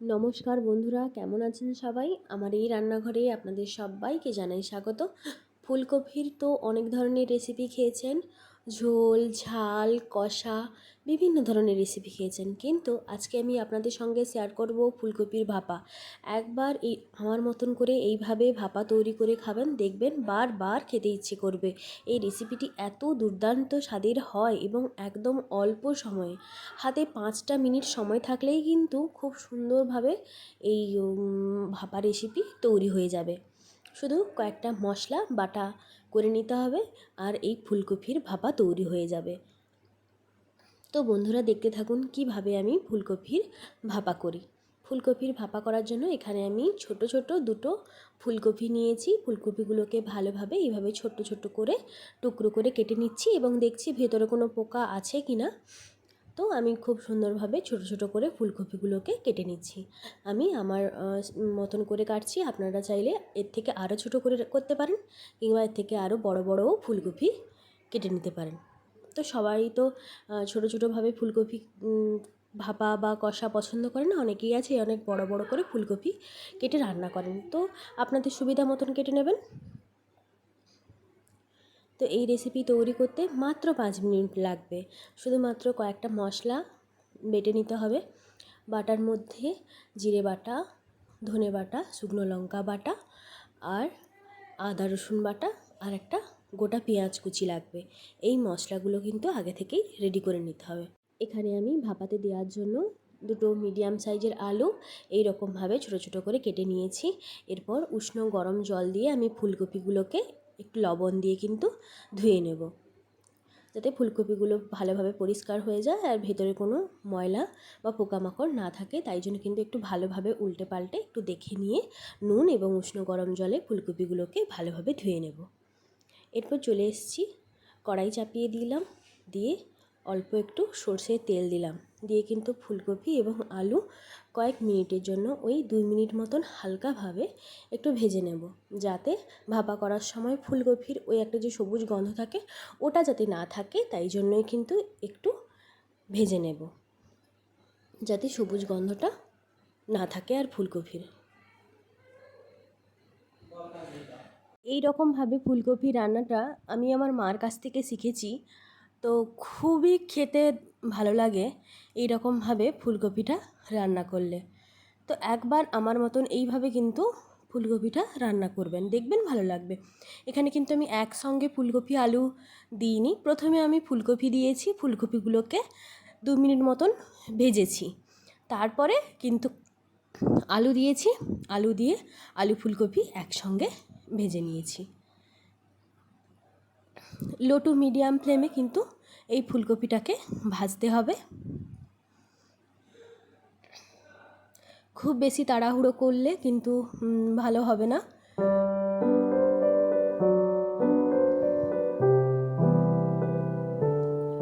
নমস্কার বন্ধুরা, কেমন আছেন সবাই? আমার এই রান্নাঘরে আপনাদের সবাইকে জানাই স্বাগত। ফুলকপির তো অনেক ধরনের রেসিপি খেয়েছেন। ঝোল, ঝাল, কষা, বিভিন্ন ধরনের রেসিপি খেয়েছেন। কিন্তু আজকে আমি আপনাদের সঙ্গে শেয়ার করব ফুলকপির ভাপা। একবার এই আমার মতন করে এইভাবে ভাপা তৈরি করে খাবেন, দেখবেন বারবার খেতে ইচ্ছে করবে। এই রেসিপিটি এত দুর্দান্ত স্বাদের হয় এবং একদম অল্প সময়ে। হাতে পাঁচটা মিনিট সময় থাকলেই কিন্তু খুব সুন্দরভাবে এই ভাপা রেসিপি তৈরি হয়ে যাবে। শুধু কয়েকটা মশলা, বাটা করে নিতে হবে আর এই ফুলকপির ভাপা তৈরি হয়ে যাবে। তো বন্ধুরা দেখতে থাকুন কীভাবে আমি ফুলকপির ভাপা করি। ফুলকপির ভাপা করার জন্য এখানে আমি ছোট ছোট দুটো ফুলকপি নিয়েছি। ফুলকপিগুলোকে ভালোভাবে এইভাবে ছোট ছোট করে টুকরো করে কেটে নিচ্ছি এবং দেখছি ভেতরে কোনো পোকা আছে কি না তো আমি খুব সুন্দরভাবে ছোট ছোট করে ফুলকপিগুলোকে কেটে নিচ্ছি। আমি আমার মতন করে কাটছি। আপনারা চাইলে এর থেকে আরও ছোট করে করতে পারেন কিংবা এর থেকে আরও বড় বড়ও ফুলকপি কেটে নিতে পারেন। তো সবাই তো ছোটো, ছোটোভাবে ফুলকপি ভাপা বা কষা পছন্দ করে না? অনেকেই আছে অনেক বড় বড় করে ফুলকপি কেটে রান্না করেন। তো আপনাদের সুবিধা মতন কেটে নেবেন। তো এই রেসিপি তৈরি করতে মাত্র পাঁচ মিনিট লাগবে। শুধুমাত্র কয়েকটা মশলা বেটে নিতে হবে। বাটার মধ্যে জিরে বাটা, ধনে বাটা, শুকনো লঙ্কা বাটা আর আদা রসুন বাটা আর একটা গোটা পেঁয়াজ কুচি লাগবে। এই মশলাগুলো কিন্তু আগে থেকেই রেডি করে নিতে হবে। এখানে আমি ভাপাতে দেওয়ার জন্য দুটো মিডিয়াম সাইজের আলু এই রকমভাবে ছোটো ছোটো করে কেটে নিয়েছি। এরপর উষ্ণ গরম জল দিয়ে আমি ফুলকপিগুলোকে একটু লবণ দিয়ে কিন্তু ধুয়ে নেব। যাতে ফুলকপিগুলো ভালোভাবে পরিষ্কার হয়ে যায় আর ভেতরে কোনো ময়লা বা পোকামাকড় না থাকে, তাই জন্য কিন্তু একটু ভালোভাবে উল্টে পাল্টে একটু দেখে নিয়ে নুন এবং উষ্ণ গরম জলে ফুলকপিগুলোকে ভালোভাবে ধুয়ে নেব। এরপর চলে এসেছি, কড়াই চাপিয়ে দিলাম, দিয়ে অল্প একটু সর্ষের তেল দিলাম। দিয়ে কিন্তু ফুলকপি এবং আলু কয়েক মিনিটের জন্য ওই দুই মিনিট মতন হালকাভাবে একটু ভেজে নেব। যাতে ভাপা করার সময় ফুলকপির ওই একটা যে সবুজ গন্ধ থাকে, ওটা যাতে না থাকে, তাই জন্যই কিন্তু একটু ভেজে নেব। যাতে সবুজ গন্ধটা না থাকে আর ফুলকপির। এই রকমভাবে ফুলকপি রান্নাটা আমি আমার মার কাছ থেকে শিখেছি। তো খুবই খেতে ভালো লাগে এই রকমভাবে ফুলকপিটা রান্না করলে। তো একবার আমার মতন এইভাবে কিন্তু ফুলকপিটা রান্না করবেন, দেখবেন ভালো লাগবে। এখানে কিন্তু আমি একসঙ্গে ফুলকপি, আলু দিইনি। প্রথমে আমি ফুলকপি দিয়েছি, ফুলকপিগুলোকে দু মিনিট মতন ভেজেছি। তারপরে কিন্তু আলু দিয়েছি, আলু দিয়ে আলু ফুলকপি একসঙ্গে ভেজে নিয়েছি। লো টু মিডিয়াম ফ্লেমে কিন্তু এই ফুলকপিটাকে ভাজতে হবে। খুব বেশি তাড়াহুড়ো করলে কিন্তু ভালো হবে না।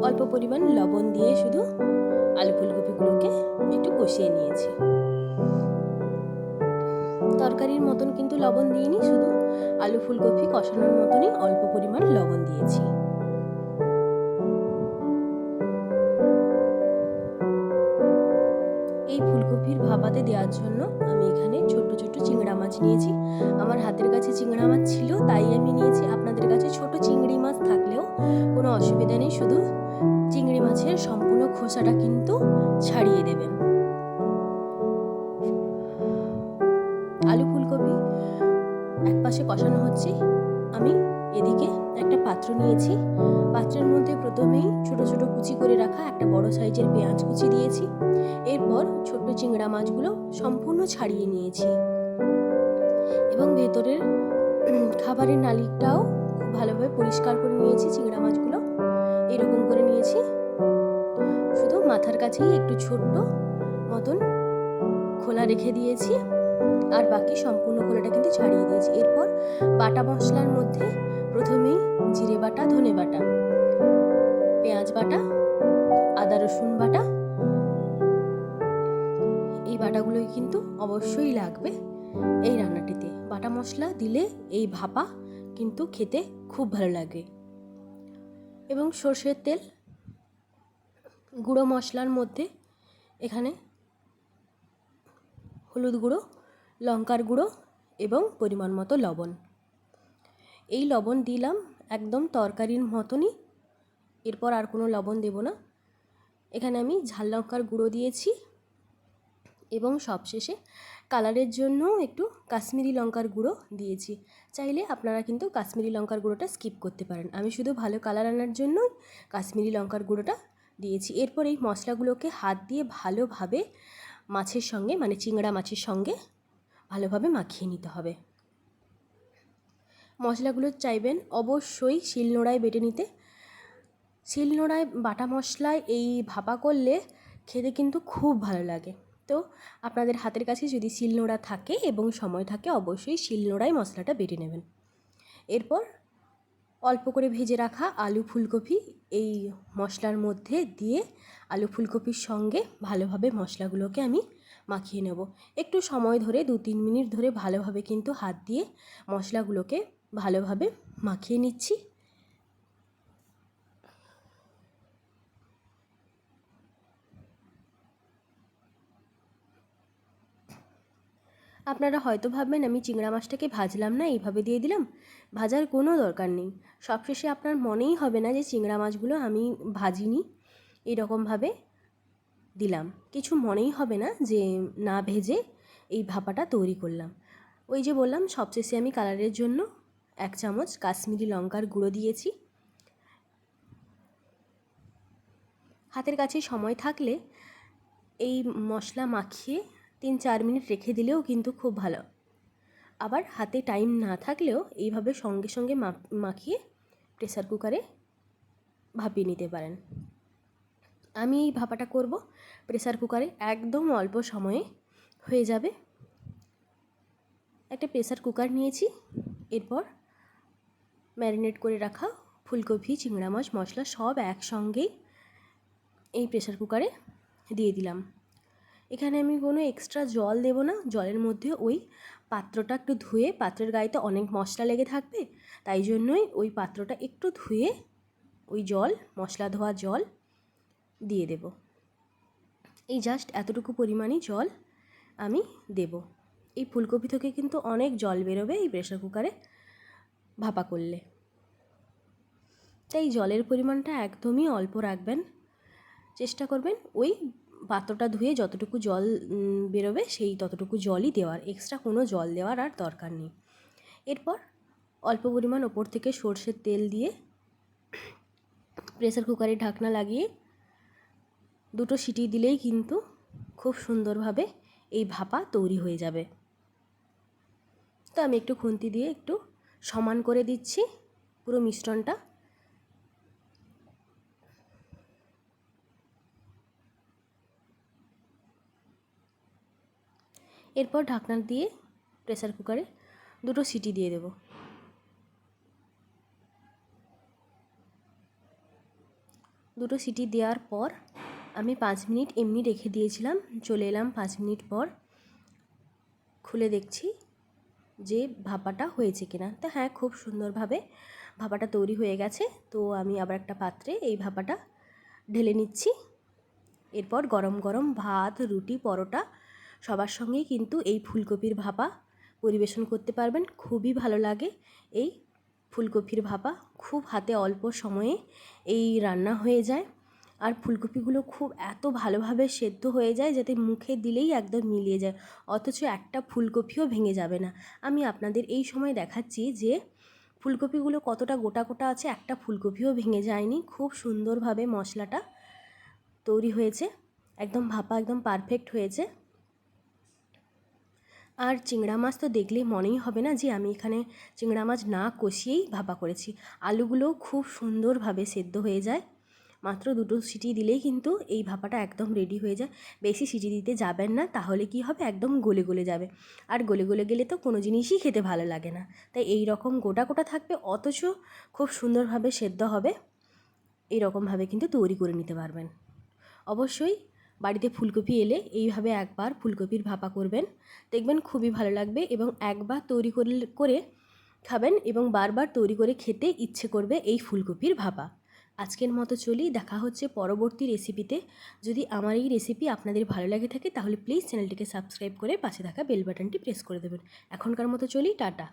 অল্প পরিমাণ লবণ দিয়ে শুধু আলু ফুলকপিগুলোকে একটু কষিয়ে নিয়েছি। তরকারির মতন কিন্তু লবণ দিইনি, শুধু আলু ফুলকপি কষানোর মতনই অল্প পরিমাণ লবণ দিয়েছি। ফুলকপির ভাপাতে দেওয়ার জন্য আমি এখানে ছোট ছোট চিংড়া মাছ নিয়েছি। আমার হাতের কাছে চিংড়া মাছ ছিল, তাই আমি নিয়েছি। আপনাদের কাছে ছোট চিংড়ি মাছ থাকলেও কোনো অসুবিধা নেই, শুধু চিংড়ি মাছের সম্পূর্ণ খোসাটা কিন্তু ছাড়িয়ে দেবেন। আলু ফুলকপি এক পাশে কষানো হচ্ছে। পাত্র নিয়েছি। পাত্রের মধ্যে প্রথমেই ছোট ছোট কুচি করে রাখা একটা বড় সাইজের পেঁয়াজ কুচি দিয়েছি। এরপর ছোট্ট চিংড়া মাছগুলো সম্পূর্ণ ছাড়িয়ে নিয়েছি। এবং ভেতরের খাবারের নালিটাও খুব ভালোভাবে পরিষ্কার করে নিয়েছি, চিংড়া মাছগুলো। এরকম করে নিয়েছি। শুধু মাথার কাছেই একটু ছোট্ট মতন খোলা রেখে দিয়েছি। আর বাকি সম্পূর্ণ খোলাটা কিন্তু ছাড়িয়ে দিয়েছি। এরপর বাটা মশলার মধ্যে প্রথমেই জিরে বাটা, ধনে বাটা, পেঁয়াজ বাটা, আদা রসুন বাটা। এই বাটাগুলোই কিন্তু অবশ্যই লাগবে এই রান্নাটিতে। বাটা মশলা দিলে এই ভাপা কিন্তু খেতে খুব ভালো লাগে। এবং সর্ষের তেল, গুঁড়ো মশলার মধ্যে এখানে হলুদ গুঁড়ো, লঙ্কার গুঁড়ো এবং পরিমাণ মতো লবণ। এই লবণ দিলাম একদম তরকারির মতনই। এরপর আর কোনো লবণ দেব না। এখানে আমি ঝাল লঙ্কার গুঁড়ো দিয়েছি এবং সবশেষে কালারের জন্য একটু কাশ্মীরি লঙ্কার গুঁড়ো দিয়েছি। চাইলে আপনারা কিন্তু কাশ্মীরি লঙ্কার গুঁড়োটা স্কিপ করতে পারেন। আমি শুধু ভালো কালার আনার জন্য কাশ্মীরি লঙ্কার গুঁড়োটা দিয়েছি। এরপর এই মশলাগুলোকে হাত দিয়ে ভালোভাবে মাছের সঙ্গে মানে চিংড়া মাছের সঙ্গে ভালোভাবে মাখিয়ে নিতে হবে। মশলাগুলো চাইবেন অবশ্যই শিলনোড়ায় বেটে নিতে। শিলনোড়ায় বাটা মশলায় এই ভাপা করলে খেতে কিন্তু খুব ভালো লাগে। তো আপনাদের হাতের কাছে যদি শিলনোড়া থাকে এবং সময় থাকে অবশ্যই শিলনোড়ায় মশলাটা বেটে নেবেন। এরপর অল্প করে ভেজে রাখা আলু ফুলকপি এই মশলার মধ্যে দিয়ে আলু ফুলকপির সঙ্গে ভালোভাবে মশলাগুলোকে আমি মাখিয়ে নেব। একটু সময় ধরে দু তিন মিনিট ধরে ভালোভাবে কিন্তু হাত দিয়ে মশলাগুলোকে ভালোভাবে মাখিয়ে নিচ্ছি। আপনারা হয়তো ভাববেন, আমি চিংড়া মাছটাকে ভাজলাম না, এইভাবে দিয়ে দিলাম। ভাজার কোনো দরকার নেই। সবশেষে আপনার মনেই হবে না যে চিংড়া মাছগুলো আমি ভাজিনি। এরকমভাবে দিলাম। কিছু মনেই হবে না যে না ভেজে এই ভাপাটা তৈরি করলাম। ওই যে বললাম, সবশেষে আমি কালারের জন্য এক চামচ কাশ্মীরি লঙ্কার গুঁড়ো দিয়েছি। হাতের কাছে সময় থাকলে এই মশলা মাখিয়ে তিন চার মিনিট রেখে দিলেও কিন্তু খুব ভালো। আবার হাতে টাইম না থাকলেও এইভাবে সঙ্গে সঙ্গে মাখিয়ে প্রেসার কুকারে ভাপিয়ে নিতে পারেন। আমি এই ভাপাটা করব। প্রেসার কুকারে একদম অল্প সময়ে হয়ে যাবে। একটা প্রেসার কুকার নিয়েছি। এরপর ম্যারিনেট করে রাখা ফুলকপি, চিংড়া মাছ, মশলা সব একসঙ্গেই এই প্রেসার কুকারে দিয়ে দিলাম। এখানে আমি কোনো এক্সট্রা জল দেব না। জলের মধ্যে ওই পাত্রটা একটু ধুয়ে, পাত্রের গায়েতে অনেক মশলা লেগে থাকবে, তাই জন্যই ওই পাত্রটা একটু ধুয়ে ওই জল, মশলা ধোয়া জল দিয়ে দেব। এই জাস্ট এতটুকু পরিমাণই জল আমি দেব। এই ফুলকপি থেকে কিন্তু অনেক জল বেরোবে এই প্রেশার কুকারে। ভাপা করলে। তাই জলের পরিমাণটা একদমই অল্প রাখবেন। চেষ্টা করবেন ওই পাত্রটা ধুয়ে যতটুকু জল বেরোবে সেই ততটুকু জলই দেওয়ার। এক্সট্রা কোনো জল দেওয়ার আর দরকার নেই। এরপর অল্প পরিমাণ ওপর থেকে সর্ষের তেল দিয়ে প্রেসার কুকারে ঢাকনা লাগিয়ে দুটো সিটি দিলেই কিন্তু খুব সুন্দরভাবে এই ভাপা তৈরি হয়ে যাবে। তো আমি একটু খুন্তি দিয়ে একটু সমান করে দিচ্ছি পুরো মিশ্রণটা। এরপর ঢাকনা দিয়ে প্রেসার কুকারে দুটো সিটি দিয়ে দেব। দুটো সিটি দেওয়ার পর আমি পাঁচ মিনিট এমনি রেখে দিয়েছিলাম, চলে এলাম পাঁচ মিনিট পর। খুলে দেখছি যে ভাপাটা হয়েছে কিনা। তো হ্যাঁ খুব সুন্দরভাবে ভাপাটা তৈরি হয়ে গেছে। তো আমি আবার একটা পাত্রে এই ভাপাটা ঢেলে নিচ্ছি। এরপর গরম গরম ভাত, রুটি, পরোটা সবার সঙ্গেই কিন্তু এই ফুলকপির ভাপা পরিবেশন করতে পারবেন। খুবই ভালো লাগে এই ফুলকপির ভাপা। খুব হাতে অল্প সময়ে এই রান্না হয়ে যায়। আর ফুলকপিগুলো খুব এত ভালোভাবে সেদ্ধ হয়ে যায় যাতে মুখে দিলেই একদম মিলিয়ে যায়। অথচ একটা ফুলকপিও ভেঙে যাবে না। আমি আপনাদের এই সময় দেখাচ্ছি যে ফুলকপিগুলো কতটা গোটা গোটা আছে, একটা ফুলকপিও ভেঙে যায়নি। খুব সুন্দরভাবে মশলাটা তৈরি হয়েছে। একদম ভাপা, একদম পারফেক্ট হয়েছে। আর চিংড়া মাছ তো দেখলেই মনেই হবে না যে আমি এখানে চিংড়া মাছ না কষিয়েই ভাপা করেছি। আলুগুলোও খুব সুন্দরভাবে সেদ্ধ হয়ে যায়। মাত্র দুটো সিটি দিলেই কিন্তু এই ভাপাটা একদম রেডি হয়ে যায়। বেশি সিটি দিতে যাবেন না, তাহলে কি হবে? একদম গলে গলে যাবে। আর গলে গলে গেলে তো কোনো জিনিসই খেতে ভালো লাগে না। তাই এই রকম গোটা গোটা থাকবে, অথচ খুব সুন্দরভাবে সেদ্ধ হবে। এই রকমভাবে কিন্তু তৈরি করে নিতে পারবেন। অবশ্যই বাড়িতে ফুলকপি এলে এইভাবে একবার ফুলকপির ভাপা করবেন। দেখবেন খুবই ভালো লাগবে এবং একবার তৈরি করে খাবেন এবং বারবার তৈরি করে খেতে ইচ্ছে করবে এই ফুলকপির ভাপা। আজকের মতো চলি দেখা হচ্ছে পরবর্তী রেসিপিতে। যদি আমার এই রেসিপি আপনাদের ভালো লাগে থাকে, তাহলে প্লিজ চ্যানেলটিকে সাবস্ক্রাইব করে পাশে থাকা বেল বাটনটি প্রেস করে দেবেন। এখনকার মতো চলি টাটা।